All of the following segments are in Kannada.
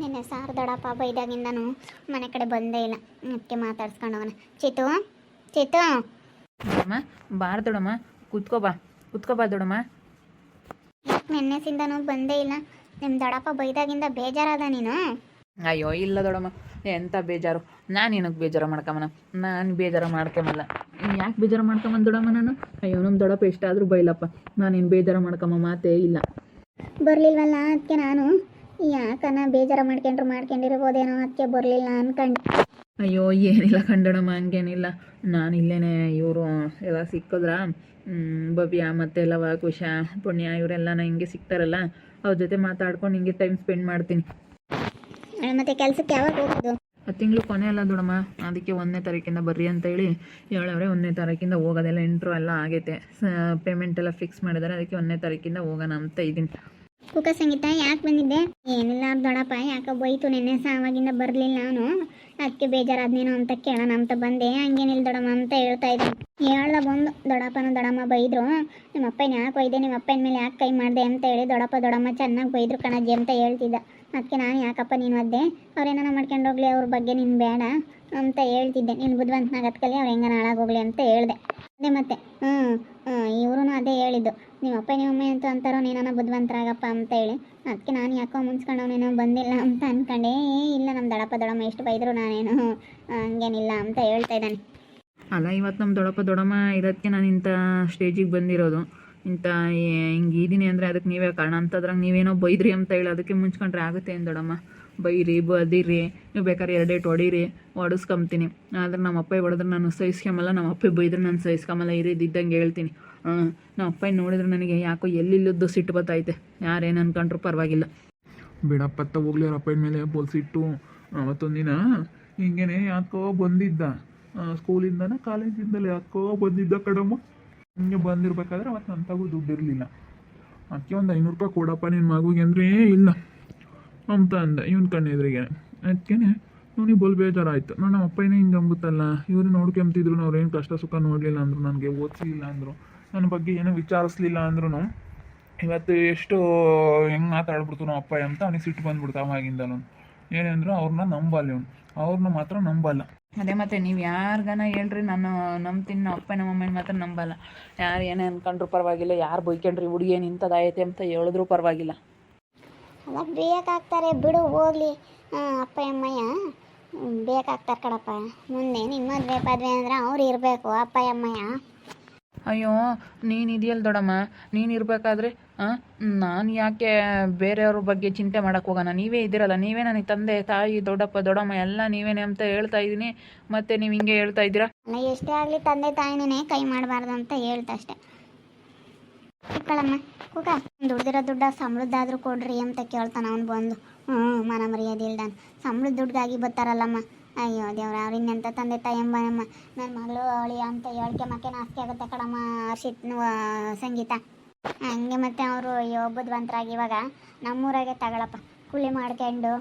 ನಿನ್ನೆ ಸಾರು ದೊಡ್ಡಪ್ಪ ಬೈದಾಗಿಂದನು ಮನೆ ಕಡೆ ಬಂದೇ ಇಲ್ಲ. ಅದಕ್ಕೆ ಮಾತಾಡ್ಸ್ಕೊಂಡು ಹೋಗೋಣ. ಚಿತು ಚಿತು. ಬಾರ್ ಬಾರ ದೊಡಮ್ಮ ಕುತ್ಕೋಬಾ ಬಾ ಕುತ್ಕೋ ಬಾ ದೊಡಮ್ಮ. ಯಾಕೆ ನಿನ್ನೆಸಿಂದನೂ ಬಂದೇ ಇಲ್ಲ? ನಿಮ್ಮ ದೊಡ್ಡಪ್ಪ ಬೈದಾಗಿಂದ ಬೇಜಾರಾದ ನೀನು? ಅಯ್ಯೋ ಇಲ್ಲ ದೊಡಮ್ಮ ಎಂತ ಬೇಜಾರು? ನಾನು ಏನಕ್ಕೆ ಬೇಜಾರು ಮಾಡ್ಕೊಂಬನ. ನಾನು ಬೇಜಾರು ಮಾಡ್ಕೊಂಬಲ್ಲ. ಯಾಕೆ ಬೇಜಾರು ಮಾಡ್ಕೊಂಬಂದು ದೊಡಮ್ಮ ನಾನು? ಅಯ್ಯೋ ನಮ್ಮ ದೊಡಪ್ಪ ಎಷ್ಟಾದರೂ ಬೈಲಪ್ಪ. ನಾನೇನು ಬೇಜಾರು ಮಾಡ್ಕೊಂಬ ಮಾತೇ ಇಲ್ಲ. ಬರಲಿಲ್ವಲ್ಲ ಅದಕ್ಕೆ ನಾನು? ಯಾಕನ ಬೇಜಾರ ಮಾಡ್ಕೊಂಡ್ರು ಮಾಡ್ಕೊಂಡಿರ್ಬೋದೇನೋ ಅದಕ್ಕೆ ಬರಲಿಲ್ಲ ಅನ್ಕಂಡು. ಅಯ್ಯೋ ಏನಿಲ್ಲ ಕಂಡಣಮ್ಮ ಹಂಗೇನಿಲ್ಲ. ನಾನು ಇಲ್ಲೇನೆ ಇವರು ಎಲ್ಲ ಸಿಕ್ಕಿದ್ರ? ಬಬಿಯ ಮತ್ತೆ ಲವ ಕುಶ ಪುಣ್ಯ ಇವರೆಲ್ಲ ನಾ ಹಿಂಗೆ ಸಿಗ್ತಾರಲ್ಲ ಅವ್ರ ಜೊತೆ ಮಾತಾಡ್ಕೊಂಡು ಹಿಂಗೆ ಟೈಮ್ ಸ್ಪೆಂಡ್ ಮಾಡ್ತೀನಿ. ಮತ್ತೆ ಕೆಲಸಕ್ಕೆ ಯಾವಾಗ ಹೋಗೋದು? ಆ ತಿಂಗಳು ಕೊನೆ ಅಲ್ಲ ದೊಡಮ್ಮ ಅದಕ್ಕೆ ಒಂದನೇ ತಾರೀಕಿಂದ ಬರ್ರಿ ಅಂತ ಹೇಳಿ ಹೇಳವ್ರೆ ಒಂದನೇ ತಾರೀಕಿಂದ ಹೋಗೋದೆಲ್ಲ ಇಂಟ್ರೋ ಎಲ್ಲ ಆಗೈತೆ. ಪೇಮೆಂಟ್ ಎಲ್ಲ ಫಿಕ್ಸ್ ಮಾಡಿದ್ದಾರೆ ಅದಕ್ಕೆ ಒಂದನೇ ತಾರೀಕಿಂದ ಹೋಗೋಣ ಅಂತ ಇದ್ದೀನಿ. ಕುಕ ಸಂಗೀತ ಯಾಕೆ ಬಂದಿದ್ದೆ? ಏನಿಲ್ಲ ದೊಡಪ್ಪ ಯಾಕೆ ಬೈತು ನಿನ್ನೆ ಸಾವಾಗಿಂದ ಬರಲಿಲ್ಲ ನಾನು. ಅದಕ್ಕೆ ಬೇಜಾರಾದ್ನೇನೋ ಅಂತ ಕೇಳೋಣ ಅಂತ ಬಂದೆ. ಹಂಗೇನಿಲ್ಲ ದೊಡಮ್ಮ ಅಂತ ಹೇಳ್ತಾ ಇದ್ದೆ. ಹೇಳ್ದ ಬಂದು ದೊಡಪ್ಪನ ದೊಡಮ್ಮ ಬೈದ್ರು. ನಿಮ್ಮ ಅಪ್ಪನ ಯಾಕೆ ಒಯ್ದೆ? ನಿಮ್ಮ ಅಪ್ಪನ ಮೇಲೆ ಯಾಕೆ ಕೈ ಮಾಡಿದೆ ಅಂತ ಹೇಳಿ ದೊಡಪ್ಪ ದೊಡಮ್ಮ ಚೆನ್ನಾಗಿ ಬೈದ್ರು ಕಣಜ್ಜಿ ಅಂತ ಹೇಳ್ತಿದ್ದ. ಅದಕ್ಕೆ ನಾನು ಯಾಕಪ್ಪ ನೀನು ಅದ್ದೆ? ಅವ್ರೇನೋ ಮಾಡ್ಕೊಂಡು ಹೋಗ್ಲಿ ಅವ್ರ ಬಗ್ಗೆ ನೀನು ಬೇಡ. ಅಂತ ಹೇಳ್ತಿದ್ದೆ. ನೀನು ಬುದ್ಧಿವಂತನಾಗ ಕಲಿ ಅವ್ರು ಹೆಂಗನ ಹಾಳಾಗೋಗ್ಲಿ ಅಂತ ಹೇಳ್ದೆ. ಅದೇ ಮತ್ತೆ ಹ್ಞೂ ಇವ್ರೂ ಅದೇ ಹೇಳಿದ್ದು. ನಿಮ್ಮ ಅಪ್ಪ, ನಿಮ್ಮ ಅಮ್ಮ ಅಂತ ಅಂತಾರೋ ನೀನೋ ಬುದ್ಧಿವಂತರಾಗಪ್ಪ ಅಂತ ಹೇಳಿ. ಅದಕ್ಕೆ ನಾನು ಯಾಕೋ ಮುಂಚ್ಕೊಂಡವನೇನೋ ಬಂದಿಲ್ಲ ಅಂತ ಅನ್ಕೊಂಡೆ. ಏ, ಇಲ್ಲ ನಮ್ಮ ದಡಪ್ಪ ದೊಡಮ್ಮ ಎಷ್ಟು ಬೈದರು ನಾನೇನು ಹಂಗೇನಿಲ್ಲ ಅಂತ ಹೇಳ್ತಾ ಇದ್ದಾನೆ. ಅಲ್ಲ ಇವತ್ತು ನಮ್ಮ ದೊಡಪ್ಪ ದೊಡಮ್ಮ ಇರೋದಕ್ಕೆ ನಾನು ಇಂಥ ಸ್ಟೇಜಿಗೆ ಬಂದಿರೋದು. ಇಂಥ ಹಿಂಗೆ ಇದ್ದೀನಿ ಅಂದರೆ ಅದಕ್ಕೆ ನೀವೇ ಕಾರಣ. ಅಂತದ್ರಾಗ ನೀವೇನೋ ಬೈದ್ರಿ ಅಂತ ಹೇಳಿ ಅದಕ್ಕೆ ಮುಂಚ್ಕೊಂಡ್ರೆ ಆಗುತ್ತೆ ಏನು ದೊಡ್ಡಮ್ಮ? ಬೈರಿ, ಬದಿರಿ, ನೀವು ಬೇಕಾದ್ರೆ ಎರಡೇಟ್ ಹೊಡೀರಿ ಹೊಡಿಸ್ಕೊಂತೀನಿ ಆದ್ರೆ ನಮ್ಮ ಅಪ್ಪ ಹೊಡೆದ್ರೆ ನಾನು ಸಹಿಸ್ಕೊಂಬಲ್ಲ, ನಮ್ಮ ಅಪ್ಪ ಬೈದ್ರೆ ನಾನು ಸಹಿಸ್ಕೊಂಬಲ್ಲ ಇರಿದ್ದಂಗೆ ಹೇಳ್ತೀನಿ. ಹಾಂ ನಮ್ಮ ಅಪ್ಪ ನೋಡಿದ್ರೆ ನನಗೆ ಯಾಕೋ ಎಲ್ಲಿಲ್ಲದ್ದು ಸಿಟ್ಟು ಬತ್ತೈತೆ. ಯಾರೇನು ಅನ್ಕೊಂಡ್ರು ಪರವಾಗಿಲ್ಲ. ಬಿಡಪ್ಪ ಹೋಗ್ಲಿ ಅವ್ರ ಅಪ್ಪನ ಮೇಲೆ ಬೋಲ್ಸಿಟ್ಟು ಅವತ್ತೊಂದಿನ ಹಿಂಗೇನೆ ಯಾಕೋ ಬಂದಿದ್ದ. ಸ್ಕೂಲಿಂದನ ಕಾಲೇಜಿಂದಲೇ ಯಾಕೋ ಬಂದಿದ್ದ ಕಡಮ್ಮ ಹಿಂಗೆ ಬಂದಿರ್ಬೇಕಾದ್ರೆ ಅವತ್ತು ನನ್ನ ತಗೋ ದುಡ್ಡು ಇರಲಿಲ್ಲ ಅದಕ್ಕೆ ಒಂದು ಐನೂರು ರೂಪಾಯಿ ಕೊಡಪ್ಪ ನಿನ್ನ ಮಗುಗೆ ಅಂದರೆ ಇಲ್ಲ. ಅಂತ ಅಂದ. ಇವನ್ ಕಣ್ಣೆದ್ರಿಗೆ ಅದಕ್ಕೆ ಇವನಿಗೆ ಬಲ್ ಬೇಜಾರಾಯ್ತು. ನಾನು ನಮ್ಮ ಅಪ್ಪನೇ ಹಿಂಗೆ ಅಂಬುತ್ತಲ್ಲ. ಇವ್ರು ನೋಡ್ಕೊಂತಿದ್ರು ಅವ್ರೇನು ಕಷ್ಟ ಸುಖ ನೋಡಲಿಲ್ಲ ಅಂದರು, ನನಗೆ ಓದಿಸಲಿಲ್ಲ ಅಂದರು ನನ್ನ ಬಗ್ಗೆ ಏನೂ ವಿಚಾರಿಸ್ಲಿಲ್ಲ ಅಂದ್ರೂ ಇವತ್ತು ಎಷ್ಟು ಹೆಂಗೆ ಮಾತಾಡ್ಬಿಡ್ತು ನಮ್ಮ ಅಪ್ಪ ಅಂತ ಅವನಿಗೆ ಸಿಟ್ಟು ಬಂದ್ಬಿಡ್ತು ಅವಾಗಿಂದಲೂ. ಏನಂದ್ರು ಅವ್ರನ್ನ ನಂಬಲ್ಲ ಇವನು. ಅವ್ರನ್ನ ಮಾತ್ರ ನಂಬಲ್ಲ. ಅದೇ ಮತ್ತೆ ನೀವು ಯಾರ್ಗಾನ ಹೇಳ್ರಿ, ನಾನು ನಂಬ್ತೀನಿ, ನಮ್ಮ ಅಪ್ಪ ನಮ್ಮ ಅಮ್ಮನ ಮಾತ್ರ ನಂಬಲ್ಲ. ಯಾರು ಏನೇ ಅನ್ಕೊಂಡ್ರು ಪರವಾಗಿಲ್ಲ, ಯಾರು ಬೈಕೊಂಡ್ರಿ ಹುಡುಗಿ ಏನು ಇಂಥದ್ದಾಯ್ತೆ ಅಂತ ಹೇಳಿದ್ರು ಪರವಾಗಿಲ್ಲ. ಅಲ್ಲ ಬೇಕಾಗ್ತಾರೆ ಬಿಡು ಹೋಗ್ಲಿ. ಅಪ್ಪ ಅಮ್ಮಯ್ಯ ಬೇಕಾಗ್ತಾರೆ ಕಣಪ್ಪ. ಮುಂದೆ ನಿಮ್ಮ ಮದುವೆ ಪದ್ವೆ ಅಂದ್ರೆ ಅವ್ರು ಇರಬೇಕು ಅಪ್ಪ ಅಮ್ಮಯ್ಯ. ಅಯ್ಯೋ ನೀನು ಇದೆಯಲ್ಲ ದೊಡಮ್ಮ. ನೀನು ಇರಬೇಕಾದ್ರೆ ನಾನು ಯಾಕೆ ಬೇರೆಯವ್ರ ಬಗ್ಗೆ ಚಿಂತೆ ಮಾಡೋಕ್ಕೆ ಹೋಗೋಣ? ನೀವೇ ಇದ್ದೀರಲ್ಲ ನೀವೇ ನನಗೆ ತಂದೆ ತಾಯಿ ದೊಡ್ಡಪ್ಪ ದೊಡ್ಡಮ್ಮ ಎಲ್ಲ ನೀವೇನೆ ಅಂತ ಹೇಳ್ತಾ ಇದ್ದೀನಿ. ಮತ್ತೆ ನೀವು ಹಿಂಗೆ ಹೇಳ್ತಾ ಇದ್ದೀರಾ? ಎಷ್ಟೇ ಆಗಲಿ ತಂದೆ ತಾಯಿನೇ ಕೈ ಮಾಡಬಾರ್ದು ಅಂತ ಹೇಳ್ತಾ ಅಷ್ಟೆ. ಕುಕ್ಕಳಮ್ಮ ಕುಕ ದುಡ್ದಿರೋ ದುಡ್ಡ ಸಂಬಳದ್ದಾದ್ರೂ ಕೊಡ್ರಿ ಅಂತ ಕೇಳ್ತಾನ ಅವ್ನು ಬಂದು. ಹ್ಞೂ ಮನ ಮರ್ಯಾದಿಲ್ದಾನ ಸಂಬಳದ ದುಡ್ಡಾಗಿ ಬರ್ತಾರಲ್ಲಮ್ಮ. ಅಯ್ಯೋ, ದೇವ್ರ ಅವ್ರಿನ್ನೆಂತ ತಂದೆ ತಾಯಿ ಎಂಬನಮ್ಮ ನನ್ನ ಮಗಳು ಅವಳಿ ಅಂತ ಹೇಳ್ಕೆ ಮಕ್ಕೆ ಆಸ್ತಿ ಆಗುತ್ತೆ ಕಡಮ್ಮ ಹರ್ಷಿತ್ ಸಂಗೀತ. ಹಂಗೆ ಮತ್ತೆ ಅವರು ಅಯ್ಯೋ ಬುದ್ಧಿವಂತರಾಗಿ ಇವಾಗ ನಮ್ಮೂರಾಗೆ ತಗೊಳಪ್ಪ. ಕೂಲಿ ಮಾಡ್ಕೊಂಡು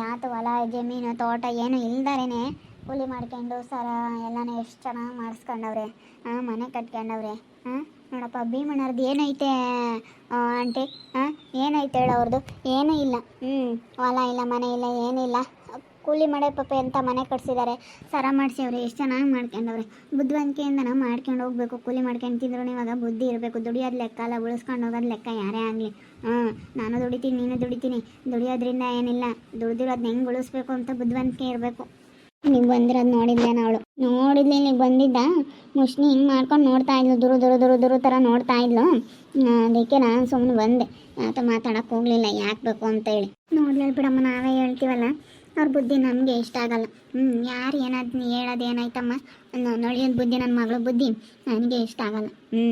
ಯಾತು ಹೊಲ, ಜಮೀನು, ತೋಟ ಏನು ಇಲ್ದಾರೇನೆ. ಕೂಲಿ ಮಾಡ್ಕೊಂಡು, ಸರ, ಎಲ್ಲನೂ ಎಷ್ಟು ಚೆನ್ನಾಗಿ ಮಾಡಿಸ್ಕೊಂಡವ್ರೆ. ಮನೆ ಕಟ್ಕೊಂಡವ್ರೆ. ಹಾಂ ನೋಡಪ್ಪ ಭೀಮಣ್ಣರ್ದು ಏನೈತೆ? ಆಂಟಿ ಹಾಂ ಏನೈತೆ ಹೇಳು ಅವ್ರದ್ದು ಏನೂ ಇಲ್ಲ. ಹ್ಞೂ ಹೊಲ ಇಲ್ಲ, ಮನೆ ಇಲ್ಲ ಏನಿಲ್ಲ ಕೂಲಿ ಮಾಡೇ ಪಾಪ ಎಂತ ಮನೆ ಕಟ್ಸಿದ್ದಾರೆ ಸರ ಮಾಡಿಸಿ ಅವ್ರು ಎಷ್ಟು ಚೆನ್ನಾಗಿ ಮಾಡ್ಕೊಂಡವ್ರೆ. ಬುದ್ಧಿವಂತಿಕೆಯಿಂದನ ಮಾಡ್ಕೊಂಡು ಹೋಗ್ಬೇಕು. ಕೂಲಿ ಮಾಡ್ಕೊಂಡು ತಿಂದ್ರು ಇವಾಗ ಬುದ್ಧಿ ಇರಬೇಕು. ದುಡಿಯೋದು ಲೆಕ್ಕ ಅಲ್ಲ, ಉಳಿಸ್ಕೊಂಡು ಹೋಗೋದು ಲೆಕ್ಕ ಯಾರೇ ಆಗಲಿ. ಹ್ಞೂ ನಾನು ದುಡಿತೀನಿ, ನೀನು ದುಡಿತೀನಿ. ದುಡಿಯೋದ್ರಿಂದ ಏನಿಲ್ಲ. ದುಡ್ದಿರೋದನ್ನ ಹೆಂಗೆ ಉಳಿಸ್ಬೇಕು ಅಂತ ಬುದ್ಧಿವಂತಿಕೆ ಇರಬೇಕು. ನೀವು ಬಂದಿರೋದು ನೋಡಿದ್ದೆ ಅವಳು? ನೋಡಿದ್ಲಿ ಇಲ್ಲಿಗೆ ಬಂದಿದ್ದ? ಮುಷ್ಣಿ ಹಿಂಗೆ ಮಾಡ್ಕೊಂಡು ನೋಡ್ತಾ ಇದ್ಲು, ದುರು ದುರು ದುರು ದುರು ಥರ ನೋಡ್ತಾ ಇದ್ಲು. ಅದಕ್ಕೆ ನಾನು ಸುಮ್ಮನೆ ಬಂದೆ. ಆತ ಮಾತಾಡಕ್ಕೆ ಹೋಗಲಿಲ್ಲ, ಯಾಕೆ ಬೇಕು ಅಂತ ಹೇಳಿ. ನೋಡ್ಲಿಲ್ಲ ಬಿಡಮ್ಮ, ನಾವೇ ಹೇಳ್ತೀವಲ್ಲ, ಅವ್ರ ಬುದ್ಧಿ ನಮಗೆ ಇಷ್ಟ ಆಗಲ್ಲ. ಹ್ಞೂ ಯಾರು ಏನಾದ್ ಹೇಳೋದು ಏನಾಯ್ತಮ್ಮ? ನೊಳಿಯೋದು ಬುದ್ಧಿ ನನ್ನ ಮಗಳ ಬುದ್ಧಿ ನನಗೆ ಇಷ್ಟ ಆಗಲ್ಲ. ಹ್ಞೂ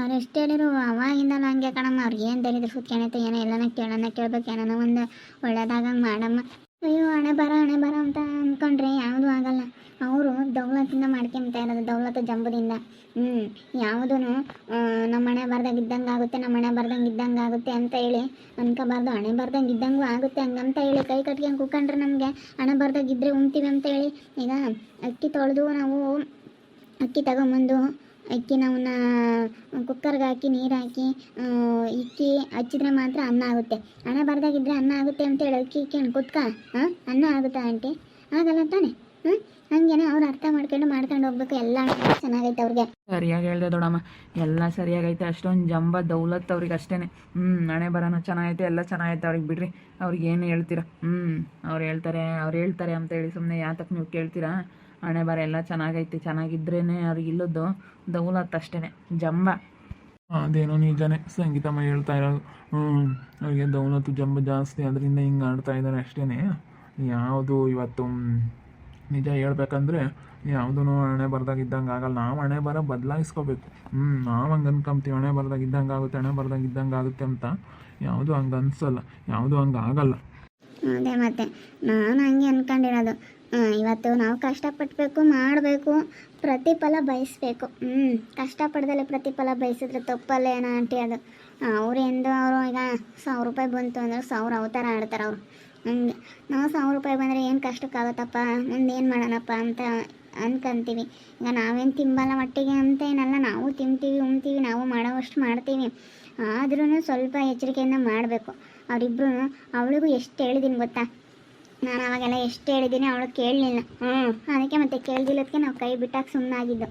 ಅವ್ರು ಎಷ್ಟು ಹೇಳಿರು ಅವಾಗಿಂದಲೂ ಹಂಗೆ ಕಣಮ್ಮ. ಅವ್ರಿಗೆ ಏನು ದರಿದ್ರು ಸುತ್ಕೊಳತ್ತೆ ಏನೋ ಎಲ್ಲನ ಕೇಳೋಣ ಕೇಳ್ಬೇಕು ಏನೋ ಒಂದು ಒಳ್ಳೇದಾಗಂಗೆ ಮಾಡಮ್ಮ. ಅಯ್ಯೋ, ಹಣೆ ಬರ ಹಣೆ ಬರ ಅಂತ ಅಂದ್ಕೊಂಡ್ರೆ ಯಾವುದೂ ಆಗಲ್ಲ. ಅವರು ದೌಲತಿಂದ ಮಾಡ್ಕೊಂತ ಇರೋದು ದೌಲತ ಜಂಬದಿಂದ. ಹ್ಞೂ ಯಾವುದೂ ನಮ್ಮ ಹಣೆ ಬರ್ದಂಗೆ ಇದ್ದಂಗೆ ಆಗುತ್ತೆ, ನಮ್ಮ ಹಣೆ ಬರ್ದಂಗೆ ಇದ್ದಂಗೆ ಆಗುತ್ತೆ ಅಂತ ಹೇಳಿ ಅನ್ಕೋಬಾರ್ದು. ಹಣೆ ಬರ್ದಂಗೆ ಇದ್ದಂಗೂ ಆಗುತ್ತೆ ಹಂಗಂತ ಹೇಳಿ ಕೈ ಕಟ್ಕೊಂಡು ಕೂಕೊಂಡ್ರೆ ನಮಗೆ ಹಣೆ ಬರ್ದಾಗ ಇದ್ದರೆ ಉಣ್ತೀವಿ ಅಂತ ಹೇಳಿ ಈಗ ಅಕ್ಕಿ ತೊಳೆದು ನಾವು ಅಕ್ಕಿ ತಗೊಂಬಂದು ಅಕ್ಕಿನ ಅವನ್ನ ಕುಕ್ಕರ್ಗೆ ಹಾಕಿ, ನೀರು ಹಾಕಿ ಇಕ್ಕಿ ಹಚ್ಚಿದ್ರೆ ಮಾತ್ರ ಅನ್ನ ಆಗುತ್ತೆ. ಹಣೆ ಬರ್ದಾಗಿದ್ರೆ ಅನ್ನ ಆಗುತ್ತೆ ಅಂತ ಹೇಳಿ ಅಕ್ಕಿ ಇಕ್ಕಿ ಕುತ್ಕ? ಅನ್ನ ಆಗುತ್ತಾ ಆಂಟಿ? ಆಗಲ್ಲ ತಾನೆ. ಹಾಂ ಹಂಗೇನೆ ಅವ್ರು ಅರ್ಥ ಮಾಡ್ಕೊಂಡು ಮಾಡ್ಕೊಂಡು ಹೋಗ್ಬೇಕು. ಎಲ್ಲ ಚೆನ್ನಾಗೈತೆ ಅವ್ರಿಗೆ. ಸರಿಯಾಗಿ ಹೇಳ್ದೆ ದೊಡಮ್ಮ. ಎಲ್ಲ ಸರಿಯಾಗೈತೆ. ಅಷ್ಟೊಂದು ಜಂಬ ದೌಲತ್ ಅವ್ರಿಗೆ ಅಷ್ಟೇ ಹ್ಞೂ ಹಣೆ ಬರೋಣ ಚೆನ್ನಾಗೈತೆ, ಎಲ್ಲ ಚೆನ್ನಾಗೈತೆ ಅವ್ರಿಗೆ ಬಿಡ್ರಿ. ಅವ್ರಿಗೆ ಏನು ಹೇಳ್ತೀರಾ? ಹ್ಞೂ ಅವ್ರು ಹೇಳ್ತಾರೆ ಅವ್ರು ಹೇಳ್ತಾರೆ ಅಂತ ಹೇಳಿ ಸುಮ್ಮನೆ ಯಾತಕ್ಕೆ ನೀವು ಕೇಳ್ತೀರಾ? ಹಣೆ ಬರ ಎಲ್ಲ ಚೆನ್ನಾಗೈತಿ ಚೆನ್ನಾಗಿದ್ರೇ ಅವ್ರಿಗೆ ಇಲ್ಲದ್ದು ದೌಲತ್ ಅಷ್ಟೇ ಜಂಬ. ಅದೇನೋ ನಿಜನೇ ಸಂಗೀತಮ್ಮ ಹೇಳ್ತಾ ಇರೋದು. ಹ್ಞೂ ಅವ್ರಿಗೆ ದೌಲತ್ತು ಜಂಬ ಜಾಸ್ತಿ, ಅದರಿಂದ ಹಿಂಗೆ ಆಡ್ತಾ ಇದ್ದಾರೆ ಅಷ್ಟೇ ಯಾವುದು ಇವತ್ತು ನಿಜ ಹೇಳ್ಬೇಕಂದ್ರೆ ಯಾವುದೂ ಹಣೆ ಬರ್ದಾಗ ಇದ್ದಂಗೆ ಆಗಲ್ಲ. ನಾವು ಹಣೆ ಬರ ಬದಲಾಯಿಸ್ಕೋಬೇಕು. ಹ್ಞೂ ನಾವು ಹಂಗೆ ಅನ್ಕೊಂತೀವಿ ಹಣೆ ಬರ್ದಾಗ ಇದ್ದಂಗೆ ಆಗುತ್ತೆ, ಹಣೆ ಬರ್ದಾಗ ಇದ್ದಂಗೆ ಆಗುತ್ತೆ ಅಂತ. ಯಾವುದು ಹಂಗೆ ಅನ್ಸಲ್ಲ, ಯಾವುದು ಹಂಗೆ ಆಗಲ್ಲ. ಅದೇ ಮತ್ತೆ, ನಾನು ಹಂಗೆ ಅನ್ಕೊಂಡಿರೋದು. ಇವತ್ತು ನಾವು ಕಷ್ಟಪಟ್ಟಬೇಕು ಮಾಡಬೇಕು, ಪ್ರತಿಫಲ ಬಯಸ್ಬೇಕು. ಹ್ಞೂ ಕಷ್ಟಪಡ್ದಲೆ ಪ್ರತಿಫಲ ಬಯಸಿದ್ರೆ ತಪ್ಪಲ್ಲ ಏನೋ ಆಂಟಿ ಅದು. ಅವರೆಂದು ಅವರು ಈಗ ಸಾವಿರ ರೂಪಾಯಿ ಬಂತು ಅಂದ್ರೆ ಸಾವಿರ ಅವತಾರ ಆಡ್ತಾರೆ ಅವರು. ಹಂಗೆ, ನಾವು ಸಾವಿರ ರೂಪಾಯಿ ಬಂದರೆ ಏನು ಕಷ್ಟಕ್ಕಾಗುತ್ತಪ್ಪ? ಮುಂದೆ ಏನು ಮಾಡೋಣಪ್ಪ ಅಂತ ಅನ್ಕೊಂತೀವಿ. ಈಗ ನಾವೇನು ತಿಂಬಲ್ಲ ಮಟ್ಟಿಗೆ ಅಂತ ಏನಲ್ಲ, ನಾವು ತಿಂತೀವಿ, ಉಣ್ತೀವಿ, ನಾವು ಮಾಡೋವಷ್ಟು ಮಾಡ್ತೀವಿ. ಆದ್ರೂ ಸ್ವಲ್ಪ ಎಚ್ಚರಿಕೆಯಿಂದ ಮಾಡಬೇಕು. ಅವರಿಬ್ರು ಅವಳಿಗೂ ಎಷ್ಟು ಹೇಳಿದ್ದೀನಿ ಗೊತ್ತಾ? ನಾನು ಅವಾಗೆಲ್ಲ ಎಷ್ಟು ಹೇಳಿದ್ದೀನಿ ಅವಳು ಕೇಳಲಿಲ್ಲ. ಹ್ಞೂ ಅದಕ್ಕೆ ಮತ್ತೆ ಕೇಳ್ದಿಲ್ಲದಕ್ಕೆ ನಾವು ಕೈ ಬಿಟ್ಟಾಗ ಸುಮ್ಮನಾಗಿದ್ದು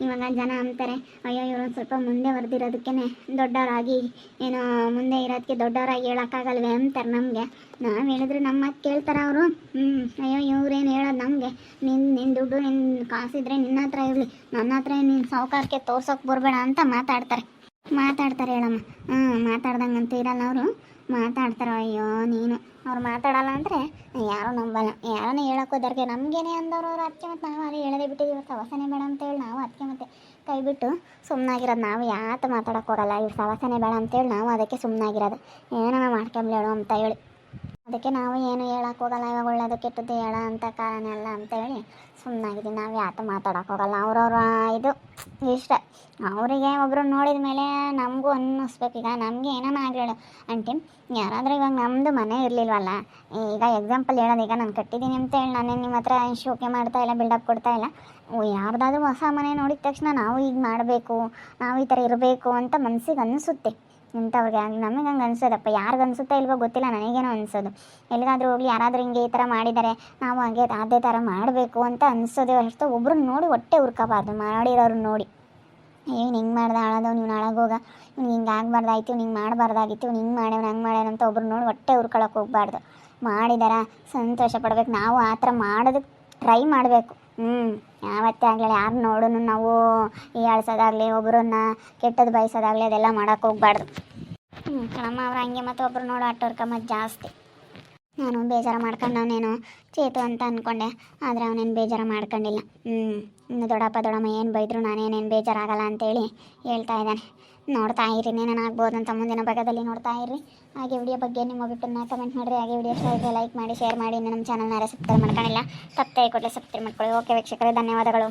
ಇವಾಗ ಜನ ಅಂತಾರೆ ಅಯ್ಯೋ ಇವರು ಒಂದು ಸ್ವಲ್ಪ ಮುಂದೆ ಹೊಡೆದಿರೋದಕ್ಕೆ ದೊಡ್ಡವರಾಗಿ ಏನೋ ಮುಂದೆ ಇರೋದಕ್ಕೆ ದೊಡ್ಡವರಾಗಿ ಹೇಳೋಕ್ಕಾಗಲ್ವೇ ಅಂತಾರೆ ನಮಗೆ. ನಾವು ಹೇಳಿದ್ರೆ ನಮ್ಮ ಮಾತು ಕೇಳ್ತಾರೆ ಅವರು. ಹ್ಞೂ ಅಯ್ಯೋ ಇವ್ರೇನು ಹೇಳೋದು ನಮಗೆ? ನಿನ್ನ ನಿನ್ನ ದುಡ್ಡು ನಿನ್ನ ಕಾಸಿದ್ರೆ ನಿನ್ನ ಹತ್ರ ಇರಲಿ. ನನ್ನ ಹತ್ರ ನಿನ್ನ ಸಾವುಕಾರಕ್ಕೆ ತೋರ್ಸೋಕೆ ಬರಬೇಡ ಅಂತ ಮಾತಾಡ್ತಾರೆ. ಮಾತಾಡ್ತಾರೆ ಹೇಳಮ್ಮ. ಹ್ಞೂ ಮಾತಾಡ್ದಂಗಂತೂ ಇರಲ್ಲ ಅವರು. ಮಾತಾಡ್ತಾರೆ ಅಯ್ಯೋ ನೀನು. ಅವ್ರು ಮಾತಾಡಲ್ಲ ಅಂದರೆ ಯಾರೂ ನಂಬಲ್ಲ. ಯಾರನ್ನ ಹೇಳಕ್ಕೆ ಹೋದವ್ರಿಗೆ ನಮಗೇನೆ ಅಂದವರು ಅವ್ರು ಅದಕ್ಕೆ ಮತ್ತು ನಾವು ಅಲ್ಲಿ ಹೇಳದೆ ಬಿಟ್ಟಿದ್ದೀವಿ ಸವಸನೆ ಬೇಡ ಅಂತೇಳಿ ನಾವು ಅದಕ್ಕೆ ಮತ್ತೆ ಕೈ ಬಿಟ್ಟು ಸುಮ್ಮನಾಗಿರೋದು ನಾವು ಯಾತ ಮಾತಾಡೋಕ್ಕೋಗಲ್ಲ ಇವ್ರು ಸವಸನೆ ಬೇಡ ಅಂತೇಳಿ ನಾವು ಅದಕ್ಕೆ ಸುಮ್ಮನಾಗಿರೋದು ಏನೋ ಮಾಡ್ಕೊಂಬ್ಲೇಳು ಅಂತ ಹೇಳಿ. ಅದಕ್ಕೆ ನಾವು ಏನು ಹೇಳಕ್ಕೆ ಹೋಗಲ್ಲ, ಇವಾಗ ಒಳ್ಳೇದು ಕೆಟ್ಟದ್ದು ಹೇಳ ಅಂತ ಕಾರಣ ಎಲ್ಲ ಅಂತೇಳಿ ಸುಮ್ಮನಾಗಿದ್ದೀವಿ ನಾವು ಯಾತ ಮಾತಾಡೋಕೆ ಹೋಗಲ್ಲ. ಅವ್ರವ್ರ ಇದು ಇಷ್ಟ. ಅವರಿಗೆ ಒಬ್ಬರು ನೋಡಿದ ಮೇಲೆ ನಮಗೂ ಅನ್ನಿಸ್ಬೇಕು. ಈಗ ನಮಗೆ ಏನಾನ ಆಗಲಿಲ್ಲ ಆಂಟಿ, ಯಾರಾದರೂ ಇವಾಗ ನಮ್ಮದು ಮನೆ ಇರಲಿಲ್ವಲ್ಲ? ಈಗ ಎಕ್ಸಾಂಪಲ್ ಹೇಳೋದು, ಈಗ ನಾನು ಕಟ್ಟಿದ್ದೀನಿ ಅಂತ ಹೇಳಿ ನಾನೇ ನಿಮ್ಮ ಹತ್ರ ಶೋಕೆ ಮಾಡ್ತಾ ಇಲ್ಲ ಬಿಲ್ಡಪ್ ಕೊಡ್ತಾ ಇಲ್ಲ. ಯಾರ್ದಾದ್ರೂ ಹೊಸ ಮನೆ ನೋಡಿದ ತಕ್ಷಣ ನಾವು ಈಗ ಮಾಡಬೇಕು, ನಾವು ಈ ಥರ ಇರಬೇಕು ಅಂತ ಮನಸ್ಸಿಗೆ ಅನಿಸುತ್ತೆ. ಇಂಥವ್ರಿಗೆ ನಮಗೆ ಹಂಗೆ ಅನ್ಸೋದಪ್ಪ. ಯಾರಿಗೆ ಅನ್ಸುತ್ತೋ ಇಲ್ವೋ ಗೊತ್ತಿಲ್ಲ, ನನಗೇನೋ ಅನ್ಸೋದು. ಎಲ್ಲಿಗಾದರೂ ಹೋಗಲಿ, ಯಾರಾದರೂ ಹಿಂಗೆ ಈ ಥರ ಮಾಡಿದ್ದಾರೆ, ನಾವು ಹಾಗೆ ಅದೇ ಥರ ಮಾಡಬೇಕು ಅಂತ ಅನ್ಸೋದೇ ಅಷ್ಟು ಒಬ್ರನ್ನ ನೋಡಿ ಹೊಟ್ಟೆ ಹುರ್ಕೋಬಾರ್ದು ಮಾಡಿರೋರು ನೋಡಿ. ಏನು ಹಿಂಗೆ ಮಾಡ್ದೆ, ಹಾಳಾದವ್ ನೀವು ನಾಳಾಗೋಗ ಇವ್ನು ಹಿಂಗೆ ಆಗಬಾರ್ದಾಯ್ತು ಇವ್ನು ಹಿಂಗೆ ಮಾಡಬಾರ್ದಾಗಿತ್ತು ಇವ್ನು ಹಿಂಗೆ ಮಾಡ್ಯವ್ನು ಹಂಗೆ ಮಾಡ್ಯಾನ ಅಂತ ಒಬ್ರು ನೋಡಿ ಹೊಟ್ಟೆ ಹುರ್ಕೊಳಕ್ಕೆ ಹೋಗ್ಬಾರ್ದು. ಮಾಡಿದಾರ, ಸಂತೋಷ ಪಡ್ಬೇಕು. ನಾವು ಆ ಥರ ಮಾಡೋದಕ್ಕೆ ಟ್ರೈ ಮಾಡಬೇಕು. ಹ್ಞೂ ಯಾವತ್ತೇ ಆಗಲಿ ಯಾರು ನೋಡೋನು ನಾವು ಈ ಹೀಯಾಳ್ಸೋದಾಗಲಿ ಒಬ್ಬರನ್ನ ಕೆಟ್ಟದ್ದು ಬಯಸೋದಾಗಲಿ ಅದೆಲ್ಲ ಮಾಡೋಕೆ ಹೋಗ್ಬಾರ್ದು. ಹ್ಞೂ ಕಣಮ್ಮ ಅವ್ರು ಹಂಗೆ ಮತ್ತು ಒಬ್ರು ನೋಡೋ ಆಟೋರ್ಕಮ್ಮ ಜಾಸ್ತಿ. ನಾನು ಬೇಜಾರು ಮಾಡ್ಕೊಂಡವನೇನು ಚೇತು ಅಂತ ಅಂದ್ಕೊಂಡೆ ಆದರೆ ಅವನೇನು ಬೇಜಾರು ಮಾಡ್ಕೊಂಡಿಲ್ಲ. ಹ್ಞೂ ದೊಡ್ಡಪ್ಪ ದೊಡ್ಡಮ್ಮ ಏನು ಬೈದರು ನಾನೇನೇನು ಬೇಜಾರಾಗಲ್ಲ ಅಂತೇಳಿ ಹೇಳ್ತಾ ಇದ್ದಾನೆ. ನೋಡ್ತಾ ಇರಿ ಏನೇನು ಆಗ್ಬೋದು ಅಂತ ಮುಂದಿನ ಭಾಗದಲ್ಲಿ ನೋಡ್ತಾ ಇರಿ. ಹಾಗೆ ವಿಡಿಯೋ ಬಗ್ಗೆ ನಿಮ್ಮ ಅಭಿಪ್ರಾಯನ ಕಮೆಂಟ್ ಮಾಡಿರಿ. ಹಾಗೆ ವಿಡಿಯೋ ಇಷ್ಟ ಲೈಕ್ ಮಾಡಿ ಶೇರ್ ಮಾಡಿ. ನಮ್ಮ ಚಾನಲ್ನ ಸಬ್ಸ್ಕ್ರೈಬ್ ಮಾಡ್ಕೊಂಡಿಲ್ಲ ತಪ್ಪೇ ಕೊಟ್ಟರೆ ಸಬ್ಸ್ಕ್ರೈಬ್ ಮಾಡ್ಕೊಳ್ಳಿ. ಓಕೆ ವೀಕ್ಷಕರೇ, ಧನ್ಯವಾದಗಳು.